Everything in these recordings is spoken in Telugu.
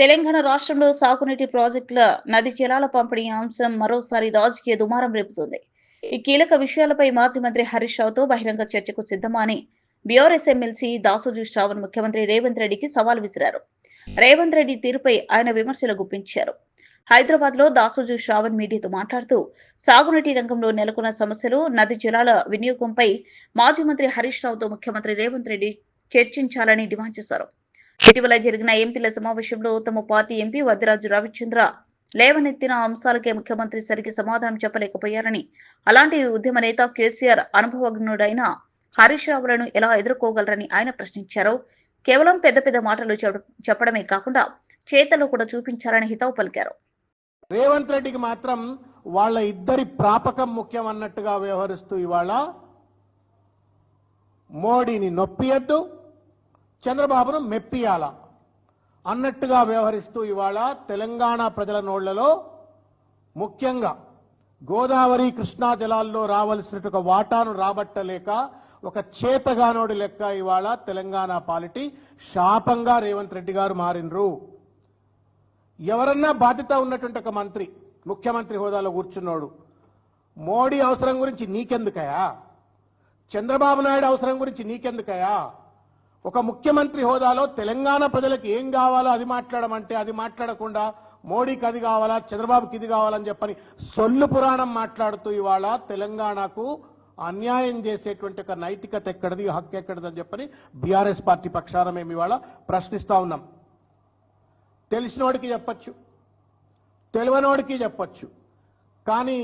తెలంగాణ రాష్ట్రంలో సాగునీటి ప్రాజెక్టుల నది జలాల పంపిణీ అంశం మరోసారి రాజకీయ దుమారం రేపుతుంది. ఈ కీలక విషయాలపై మాజీ మంత్రి హరీష్ రావుతో బహిరంగ చర్చకు సిద్ధమా అని బీఆర్ఎస్ ఎమ్మెల్సీ దాసోజీ శ్రావణ్ ముఖ్యమంత్రి రేవంత్ రెడ్డికి సవాల్ విసిరారు. రేవంత్ రెడ్డి తీరుపై ఆయన విమర్శలు గుప్పించారు. హైదరాబాద్లో దాసోజు శ్రావణ్ మీడియాతో మాట్లాడుతూ సాగునీటి రంగంలో నెలకొన్న సమస్యలు నది జలాల వినియోగంపై మాజీ మంత్రి హరీష్ రావుతో ముఖ్యమంత్రి రేవంత్ రెడ్డి చర్చించాలని డిమాండ్ చేశారు. ఇటీవల జరిగిన ఎంపీల సమావేశంలో తమ పార్టీ ఎంపీ వద్దిరాజు రవిచంద్ర లేవనెత్తిన అంశాలకే ముఖ్యమంత్రి సరికి సమాధానం చెప్పలేకపోయారని అలాంటి ఉద్యమ నేత కేసీఆర్ అనుభవజ్ఞుడైన హరీష్ రావులను ఎలా ఎదుర్కోగలరని ఆయన ప్రశ్నించారు. కేవలం పెద్ద పెద్ద మాటలు చెప్ప- చెప్పడమే కాకుండా చేతలు కూడా చూపించాలని హితవు పలికారు. రేవంత్ రెడ్డికి మాత్రం వాళ్ళ ఇద్దరి ప్రాపకం ముఖ్యం అన్నట్టుగా వ్యవహరిస్తూ ఇవాళ మోడీని నొప్పియద్దు చంద్రబాబును మెప్పియాల. అన్నట్టుగా వ్యవహరిస్తూ ఇవాళ తెలంగాణ ప్రజల నోళ్ళలో ముఖ్యంగా గోదావరి కృష్ణా జలాల్లో రావలసినట్టు ఒక వాటాను రాబట్టలేక ఒక చేతగానోడి లెక్క ఇవాళ తెలంగాణ పాలిటీ శాపంగా రేవంత్ రెడ్డి గారు మారినరు ఎవరన్నా బాధ్యత ఉన్నటువంటి ఒక మంత్రి ముఖ్యమంత్రి హోదాలో కూర్చున్నాడు మోడీ అవసరం గురించి నీకెందుకయా చంద్రబాబు నాయుడు అవసరం గురించి నీకెందుకయా ఒక ముఖ్యమంత్రి హోదాలో తెలంగాణ ప్రజలకు ఏం కావాలో అది మాట్లాడమంటే అది మాట్లాడకుండా మోడీకి అది కావాలా చంద్రబాబుకి ఇది కావాలని చెప్పని సొల్లు పురాణం మాట్లాడుతూ ఇవాళ తెలంగాణకు అన్యాయం చేసేటువంటి ఒక నైతికత ఎక్కడిది హక్కు ఎక్కడిదని అని చెప్పని బీఆర్ఎస్ పార్టీ పక్షాన మేము ఇవాళ ప్రశ్నిస్తా ఉన్నాం. తెలిసినోడికి చెప్పచ్చు తెలివనోడికి చెప్పచ్చు. కానీ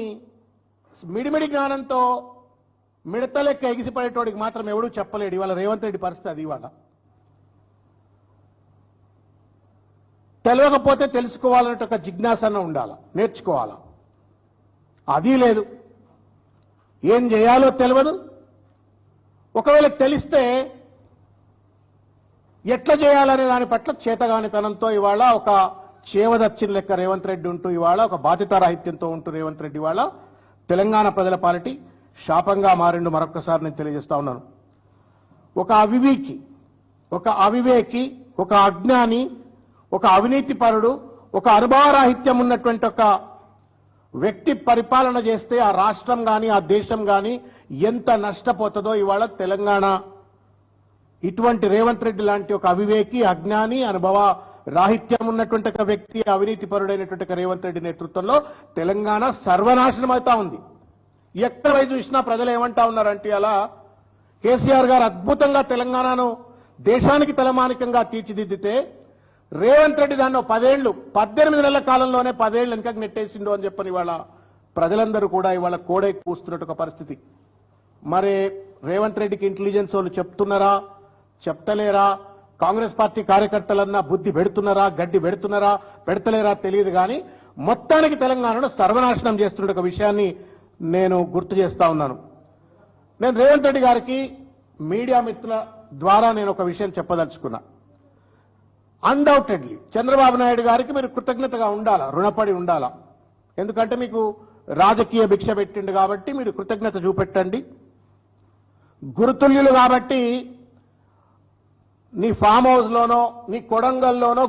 మిడిమిడి జ్ఞానంతో మిడత లెక్క ఎగిసిపడేటోడికి మాత్రం ఎవడూ చెప్పలేడు. ఇవాళ రేవంత్ రెడ్డి పరిస్థితి అది ఇవాళ. తెలియకపోతే తెలుసుకోవాలనే ఒక జిజ్ఞాసన ఉండాల. నేర్చుకోవాల. అది లేదు. ఏం చేయాలో తెలియదు ఒకవేళ తెలిస్తే ఎట్లా చేయాలనే దాని పట్ల చేతగానితనంతో ఇవాళ ఒక చేవదచ్చిన లెక్క రేవంత్ రెడ్డి ఉంటూ ఇవాళ ఒక బాధ్యతారాహిత్యంతో ఉంటూ రేవంత్ రెడ్డి ఇవాళ తెలంగాణ ప్రజల పాలిటీ శాపంగా మారిండు మరొకసారి నేను తెలియజేస్తా ఉన్నాను. ఒక అవివేకి ఒక అవివేకి ఒక అజ్ఞాని ఒక అవినీతిపరుడు ఒక అనుభవరాహిత్యం ఉన్నటువంటి ఒక వ్యక్తి పరిపాలన చేస్తే ఆ రాష్ట్రం కానీ ఆ దేశం కానీ ఎంత నష్టపోతుందో ఇవాళ తెలంగాణ. ఇటువంటి రేవంత్ రెడ్డి లాంటి ఒక అవివేకి అజ్ఞాని అనుభవ రాహిత్యం ఉన్నటువంటి ఒక వ్యక్తి అవినీతి పరుడైనటువంటి రేవంత్ రెడ్డి నేతృత్వంలో తెలంగాణ సర్వనాశనం అవుతా ఉంది. ఎక్కడ పోయి చూసినా ప్రజలు ఏమంటా ఉన్నారంటే అలా కేసీఆర్ గారు అద్భుతంగా తెలంగాణను దేశానికి తలమానికంగా తీర్చిదిద్దితే రేవంత్ రెడ్డి దాన్ని పదేళ్ళు పద్దెనిమిది నెలల కాలంలోనే పదేళ్ళు వెనకకు నెట్టేసిండు అని చెప్పని ఇవాళ ప్రజలందరూ కూడా ఇవాళ కోడే కూస్తున్నట్టు ఒక పరిస్థితి. మరి రేవంత్ రెడ్డికి ఇంటెలిజెన్స్ వాళ్ళు చెప్తున్నారా? చెప్తలేరా? కాంగ్రెస్ పార్టీ కార్యకర్తలన్నా బుద్ధి పెడుతున్నారా? గడ్డి పెడుతున్నారా? పెడతలేరా? తెలియదు కానీ మొత్తానికి తెలంగాణను సర్వనాశనం చేస్తున్న ఒక విషయాన్ని నేను గుర్తు చేస్తా ఉన్నాను. నేను రేవంత్ రెడ్డి గారికి మీడియా మిత్రుల ద్వారా నేను ఒక విషయం చెప్పదలుచుకున్నా. అన్డౌటెడ్లీ చంద్రబాబు నాయుడు గారికి మీరు కృతజ్ఞతగా ఉండాలా? రుణపడి ఉండాలా? ఎందుకంటే మీకు రాజకీయ భిక్ష పెట్టిండు కాబట్టి మీరు కృతజ్ఞత చూపెట్టండి. గురుతుల్యులు కాబట్టి నీ ఫామ్ హౌస్లోనో నీ కొడంగల్లోనో